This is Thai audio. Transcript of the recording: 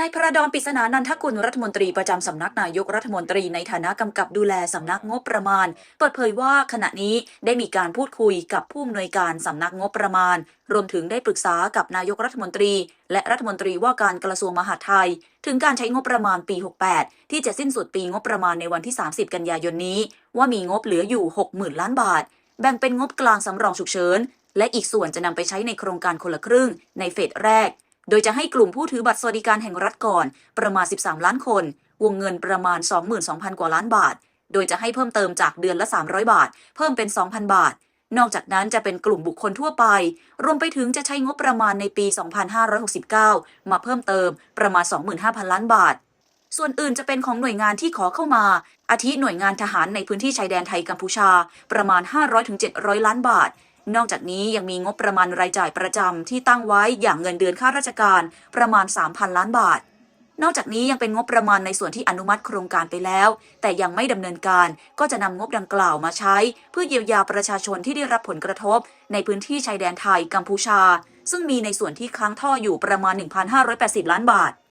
นายพระดอนปริศนานันทกุลรัฐมนตรีประจำสำนักนายกรัฐมนตรีในฐานะกำกับดูแลสำนักงบประมาณ เปิดเผยว่าขณะนี้ได้มีการพูดคุยกับผู้อำนวยการสำนักงบประมาณ รวมถึงได้ปรึกษากับนายกรัฐมนตรี และรัฐมนตรีว่าการกระทรวงมหาดไทย ถึงการใช้งบประมาณปี 68 ที่จะสิ้นสุดปีงบประมาณในวันที่ 30 กันยายนนี้ ว่ามีงบเหลืออยู่ 60,000 ล้านบาท แบ่งเป็นงบกลางสำรองฉุกเฉินและอีกส่วนจะนำไปใช้ในโครงการคนละครึ่งในเฟสแรก โดยจะให้กลุ่มผู้ถือบัตรสวัสดิการแห่งรัฐก่อน ประมาณ 13 ล้านคน วงเงินประมาณ 22,000 กว่าล้านบาท โดยจะให้เพิ่มเติมจากเดือนละ 300 บาท เพิ่มเป็น 2,000 บาท นอกจากนั้นจะเป็นกลุ่มบุคคลทั่วไป รวมไปถึงจะใช้งบประมาณในปี 2569 มาเพิ่มเติมประมาณ 25,000 ล้านบาทส่วนอื่นจะเป็นของหน่วยงานที่ขอเข้ามา อาทิหน่วยงานทหารในพื้นที่ชายแดนไทยกัมพูชา ประมาณ 500-700 ล้านบาท นอกจากนี้ยังมีงบประมาณรายจ่ายประจำที่ตั้งไว้อย่างเงินเดือนข้าราชการประมาณ 3,000 ล้านบาท นอกจากนี้ยังเป็นงบประมาณในส่วนที่อนุมัติโครงการไปแล้ว แต่ยังไม่ดำเนินการก็จะนำงบดังกล่าวมาใช้ เพื่อเยียวยาประชาชนที่ได้รับผลกระทบ ในพื้นที่ชายแดนไทยกัมพูชา ซึ่งมีในส่วนที่ค้างท่ออยู่ประมาณ 1,580 ล้านบาท